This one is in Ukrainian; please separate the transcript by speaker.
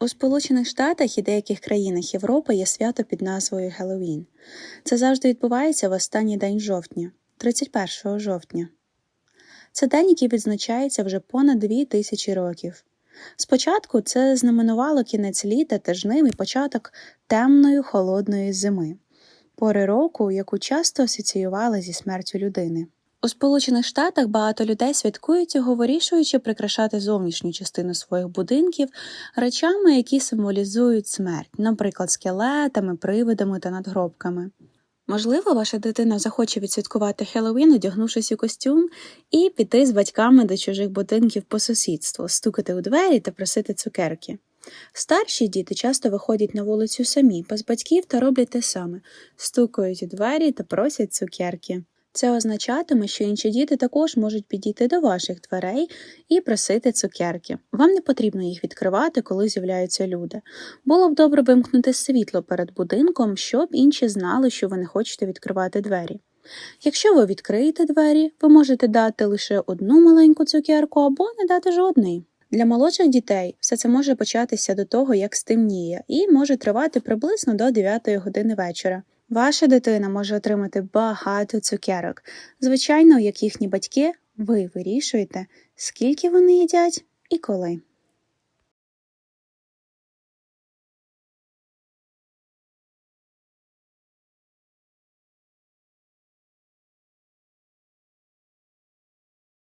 Speaker 1: У Сполучених Штатах і деяких країнах Європи є свято під назвою Геловін. Це завжди відбувається в останній день жовтня, 31 жовтня. Це день, який відзначається вже понад дві тисячі років. Спочатку це знаменувало кінець літа та жнив і початок темної холодної зими, пори року, яку часто асоціювали зі смертю людини. У Сполучених Штатах багато людей святкують його, вирішуючи прикрашати зовнішню частину своїх будинків речами, які символізують смерть, наприклад, скелетами, привидами та надгробками. Можливо, ваша дитина захоче відсвяткувати Хеллоуін, одягнувшись у костюм, і піти з батьками до чужих будинків по сусідству, стукати у двері та просити цукерки. Старші діти часто виходять на вулицю самі, без батьків та роблять те саме стукають у двері та просять цукерки. Це означатиме, що інші діти також можуть підійти до ваших дверей і просити цукерки. Вам не потрібно їх відкривати, коли з'являються люди. Було б добре вимкнути світло перед будинком, щоб інші знали, що ви не хочете відкривати двері. Якщо ви відкриєте двері, ви можете дати лише одну маленьку цукерку або не дати жодної. Для молодших дітей все це може початися до того, як стемніє, і може тривати приблизно до 9 години вечора. Ваша дитина може отримати багато цукерок. Звичайно, як їхні батьки, ви вирішуєте, скільки вони їдять і коли.